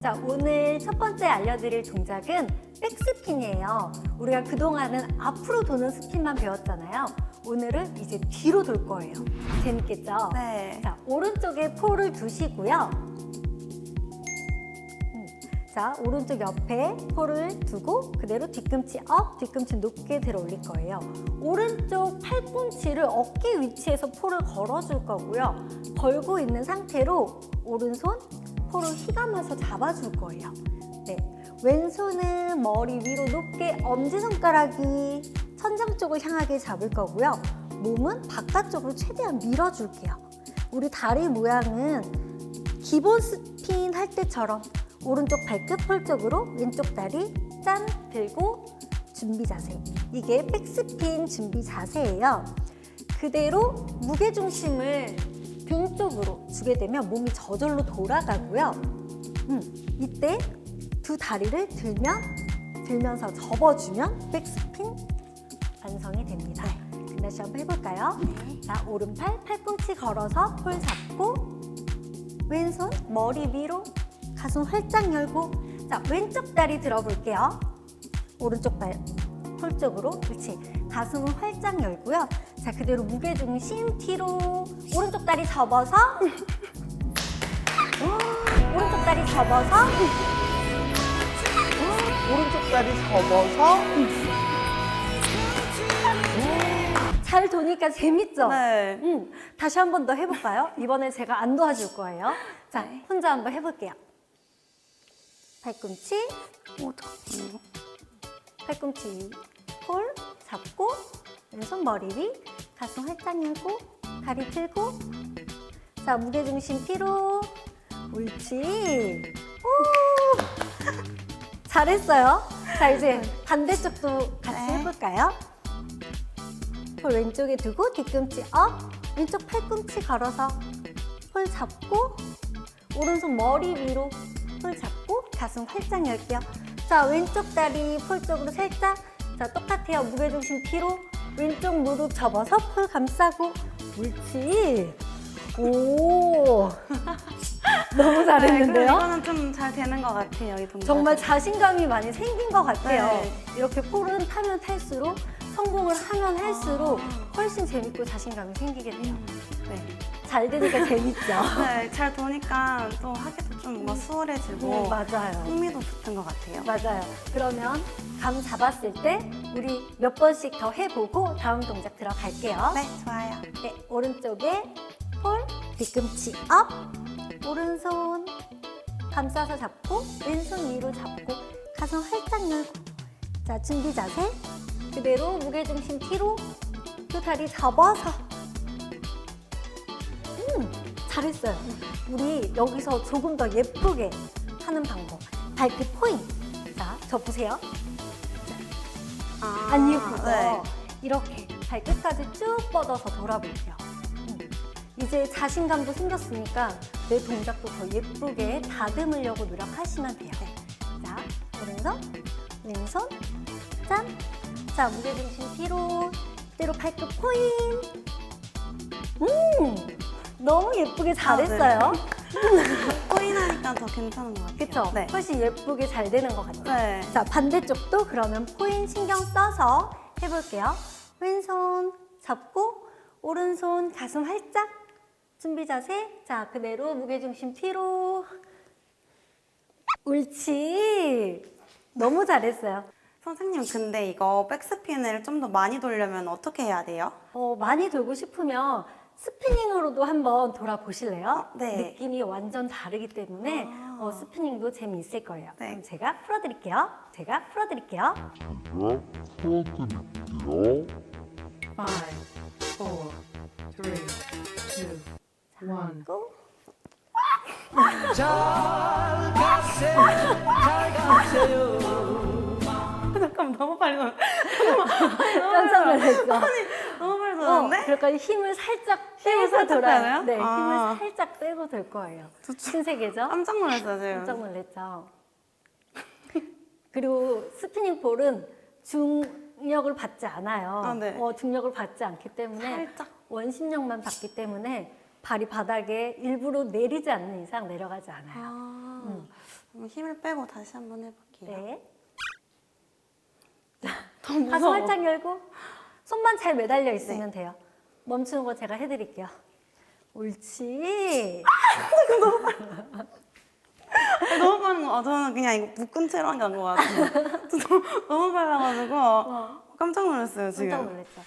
자, 오늘 첫 번째 알려드릴 동작은 백스핀이에요. 우리가 그동안은 앞으로 도는 스핀만 배웠잖아요. 오늘은 이제 뒤로 돌 거예요. 재밌겠죠? 네. 자, 오른쪽에 폴을 두시고요. 음, 자, 오른쪽 옆에 폴을 두고 그대로 뒤꿈치 업, 뒤꿈치 높게 들어 올릴 거예요. 오른쪽 팔꿈치를 어깨 위치에서 폴을 걸어줄 거고요. 걸고 있는 상태로 오른손 폴을 휘감아서 잡아줄 거예요. 네. 왼손은 머리 위로 높게 엄지손가락이 천장 쪽을 향하게 잡을 거고요. 몸은 바깥쪽으로 최대한 밀어줄게요. 우리 다리 모양은 기본 스핀 할 때처럼 오른쪽 발끝 폴 쪽으로 왼쪽 다리 짠 들고 준비 자세. 이게 백스핀 준비 자세예요. 그대로 무게 중심을 등 쪽으로 주게 되면 몸이 저절로 돌아가고요. 음, 이때 두 다리를 들면 들면서 접어주면 백스핀 완성이 됩니다. 다시 한번 해볼까요? 자, 오른팔 팔꿈치 걸어서 폴 잡고 왼손 머리 위로 가슴 활짝 열고 자 왼쪽 다리 들어볼게요. 오른쪽 발 폴 쪽으로 그렇지 가슴은 활짝 열고요. 자 그대로 무게 중심 뒤로 오른쪽 다리 접어서 오른쪽 다리 접어서 오른쪽 다리 접어서. 잘 도니까 재밌죠? 네. 음, 다시 한 번 더 해볼까요? 이번에 제가 안 도와줄 거예요. 자, 네. 혼자 한번 해볼게요. 팔꿈치. 팔꿈치 폴 잡고 왼손 머리 위 가슴 활짝 열고 다리 들고 자 무게중심 뒤로 옳지 오 잘했어요 자 이제 반대쪽도 같이 네. 해볼까요 폴 왼쪽에 두고 뒤꿈치 업 왼쪽 팔꿈치 걸어서 폴 잡고 오른손 머리 위로 폴 잡고 가슴 활짝 열게요. 자, 왼쪽 다리 폴 쪽으로 살짝. 자, 똑같아요. 무게중심 뒤로. 왼쪽 무릎 접어서 폴 감싸고. 옳지. 오. 너무 네, 잘했는데요? 그럼 이거는 좀 잘 되는 것 같아요, 이 동작. 정말 자신감이 많이 생긴 것 같아요. 네. 이렇게 폴은 타면 탈수록 성공을 하면 할수록 아. 훨씬 재밌고 자신감이 생기게 돼요. 네. 잘 되니까 재밌죠? 네, 잘 도니까 또 하기도 좀 뭔가 수월해지고 음, 맞아요. 흥미도 붙은 것 같아요. 맞아요. 그러면 감 잡았을 때 우리 몇 번씩 더 해보고 다음 동작 들어갈게요. 네, 좋아요. 네, 오른쪽에 폴, 뒤꿈치 업, 오른손 감싸서 잡고 왼손 위로 잡고 가슴 활짝 열고. 자 준비 자세. 그대로 무게중심 뒤로 두 다리 접어서. 음 잘했어요. 우리 여기서 조금 더 예쁘게 하는 방법. 발끝 포인. 자저 보세요 아, 안 예쁘죠? 네. 이렇게 발끝까지 쭉 뻗어서 돌아볼게요. 음. 이제 자신감도 생겼으니까 내 동작도 더 예쁘게 다듬으려고 노력하시면 돼요. 자, 오른손, 왼손, 짠. 자, 무게중심 뒤로, 그대로 발끝 포인. 음, 너무 예쁘게 잘했어요. 포인하니까 더 괜찮은 것 같아요. 그쵸? 네. 훨씬 예쁘게 잘 되는 것 같아요. 네. 자, 반대쪽도 그러면 포인 신경 써서 해볼게요. 왼손 잡고, 오른손 가슴 활짝. 준비 자세. 자, 그대로 무게중심 뒤로. 옳지. 너무 잘했어요. 선생님, 근데 이거 백스핀을 좀 더 많이 돌려면 어떻게 해야 돼요? 어, 많이 돌고 싶으면 스피닝으로도 한번 돌아보실래요? 어, 네. 느낌이 완전 다르기 때문에 아. 어, 스피닝도 재미있을 거예요. 네. 그럼 제가 풀어드릴게요. 제가 풀어드릴게요. 제가 풀어드릴게요. Five, four, three, two, one. 고. 잠깐 너무 빨리 넣 깜짝 놀랐어. 너무 빨리 어? 그러니까 힘을 살짝 힘을 빼고 살짝 돌아요. 빼나요? 네, 아. 힘을 살짝 빼고 돌 거예요. 신세계죠? 깜짝 놀랐어요, 지금. 깜짝 놀랐죠. 그리고 스피닝 볼은 중력을 받지 않아요. 아, 네. 어, 중력을 받지 않기 때문에 살짝. 원심력만 받기 때문에 발이 바닥에 일부러 내리지 않는 이상 내려가지 않아요. 아, 그럼 힘을 빼고 다시 한번 해볼게요. 네. 가슴 무서워. 활짝 열고 손만 잘 매달려 있으면 돼요. 멈추는 거 제가 해드릴게요. 옳지. 너무 빠른 거. 아, 저는 그냥 이거 묶은 채로 한것 같아요. 너무 빨라가지고 깜짝 놀랐어요 지금. 깜짝 놀랐죠.